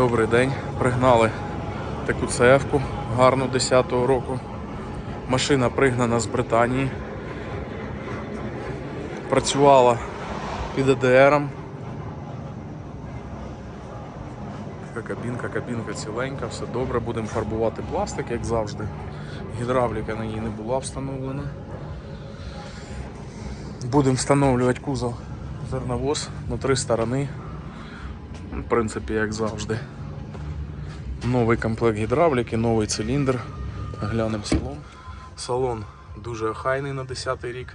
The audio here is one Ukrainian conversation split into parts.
Добрий день. Пригнали таку ЦФ-ку гарну 10-го року. Машина пригнана з Британії. Працювала під АДРом. Така кабінка, кабінка ціленька, все добре. Будемо фарбувати пластик, як завжди. Гідравліка на ній не була встановлена. Будемо встановлювати кузов зерновоз на три сторони. В принципі, як завжди. Новий комплект гідравліки, новий циліндр. Глянемо салон. Салон дуже охайний на 10 й рік.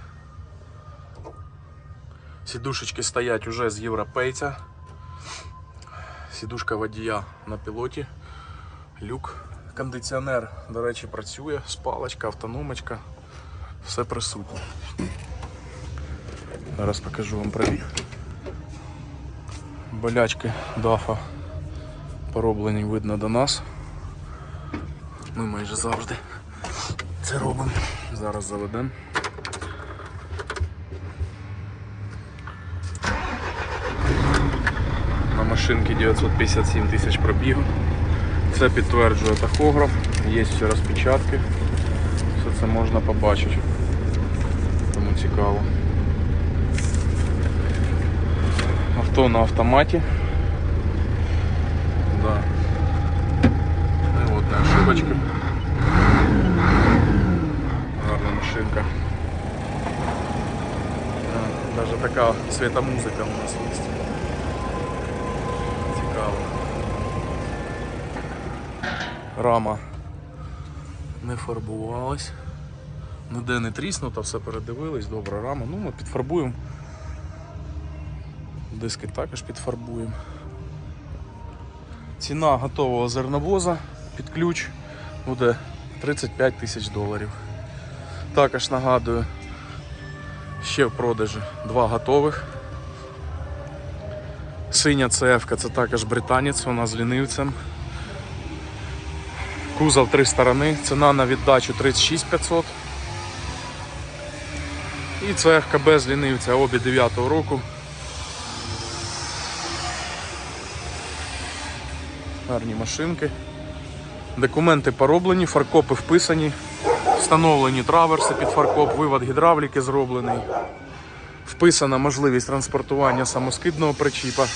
Сідушечки стоять уже з європейця. Сідушка водія на пілоті. Люк. Кондиціонер, до речі, працює, спалочка, автономочка. Все присутнє. Зараз покажу вам пробіг. Болячки дафа пороблені видно до нас. Ми майже завжди це робимо. Зараз заведемо. На машинці 957 тисяч пробігу. Це підтверджує тахограф, є всі розпечатки. Все це можна побачити. Тому цікаво. Авто на автоматі. Да. Ну от на ошибочка. Гарна машинка. Да, Даже така світомузика у нас є. Цікаво. Рама не фарбувалась. Ніде не тріснута, все передивились, добра рама. Ну, ми підфарбуємо. Диски також підфарбуємо. Ціна готового зерновоза під ключ буде 35 тисяч доларів. Також нагадую, ще в продажі два готових. Синя ЦФ це також британець, вона з лінивцем. Кузов три сторони, ціна на віддачу 36 500. І ЦФК без лінивця обі 9 року. Гарні машинки. Документи пороблені, фаркопи вписані, встановлені траверси під фаркоп, вивод гідравліки зроблений. Вписана можливість транспортування самоскидного причіпа.